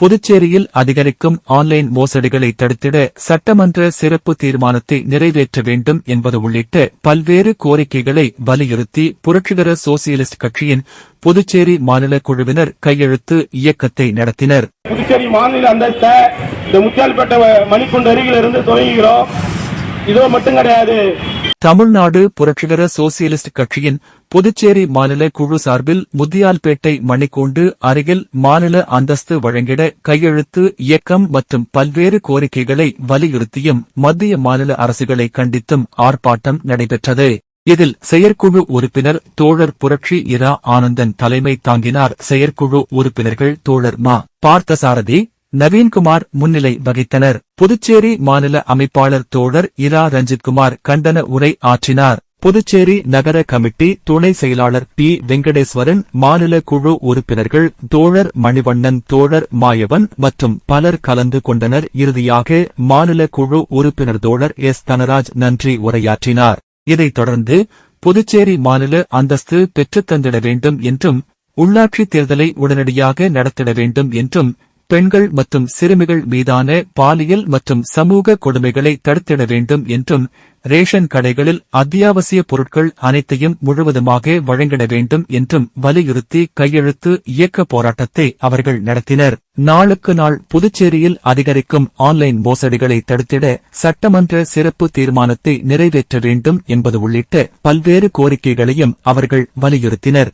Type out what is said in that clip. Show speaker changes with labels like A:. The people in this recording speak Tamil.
A: புதுச்சேரியில் அதிகரிக்கும் ஆன்லைன் மோசடிகளை தடுத்திட சட்டமன்ற சிறப்பு தீர்மானத்தை நிறைவேற்ற வேண்டும் என்பது உள்ளிட்ட பல்வேறு கோரிக்கைகளை வலியுறுத்தி புரட்சிகர சோசியலிஸ்ட் கட்சியின் புதுச்சேரி மாநில குழுவினர் கையெழுத்து இயக்கத்தை நடத்தினர்.
B: புதுச்சேரி மாநில அந்தஸ்தை இந்த முத்தியால்பேட்டை மணிக்குண்டு அருகில் இருந்து தொடங்குகிறோம் இதோ மட்டும் கிடையாது.
A: தமிழ்நாடு புரட்சிகர சோசியலிஸ்ட் கட்சியின் புதுச்சேரி மாநில குழு சார்பில் முத்தியால்பேட்டை மணிக்கூண்டு அருகில் மாநில அந்தஸ்து வழங்கிட கையெழுத்து இயக்கம் மற்றும் பல்வேறு கோரிக்கைகளை வலியுறுத்தியும் மத்திய மாநில அரசுகளை கண்டித்தும் ஆர்ப்பாட்டம் நடைபெற்றது. இதில் செயற்குழு உறுப்பினர் தோழர் புரட்சி இரா ஆனந்தன் தலைமை தாங்கினார். செயற்குழு உறுப்பினர்கள் தோழர் மா. பார்த்தசாரதி நவீன்குமார் முன்னிலை வகித்தனர். புதுச்சேரி மாநில அமைப்பாளர் தோழர் இரா ரஞ்சித்குமார் கண்டன உரை ஆற்றினார். புதுச்சேரி நகர கமிட்டி துணை செயலாளர் பி. வெங்கடேஸ்வரன் மாநில குழு உறுப்பினர்கள் தோழர் மணிவண்ணன் தோழர் மாயவன் மற்றும் பலர் கலந்து கொண்டனர். இறுதியாக மாநில குழு உறுப்பினர் தோழர் எஸ். தனராஜ் நன்றி உரையாற்றினார். இதைத் தொடர்ந்து புதுச்சேரி மாநில அந்தஸ்து பெற்றுத் தந்திட வேண்டும் என்றும் உள்ளாட்சி தேர்தலை உடனடியாக நடத்திட வேண்டும் என்றும் பெண்கள் மற்றும் சிறுமிகள் மீதான பாலியல் மற்றும் சமூக கொடுமைகளை தடுத்திட வேண்டும் என்றும் ரேஷன் கடைகளில் அத்தியாவசிய பொருட்கள் அனைத்தையும் முழுவதுமாக வழங்கிட வேண்டும் என்றும் வலியுறுத்தி கையெழுத்து இயக்க போராட்டத்தை அவர்கள் நடத்தினர். நாளுக்கு நாள் புதுச்சேரியில் அதிகரிக்கும் ஆன்லைன் மோசடிகளை தடுத்திட சட்டமன்ற சிறப்பு தீர்மானத்தை நிறைவேற்ற வேண்டும் என்பது உள்ளிட்ட பல்வேறு கோரிக்கைகளையும் அவர்கள் வலியுறுத்தினர்.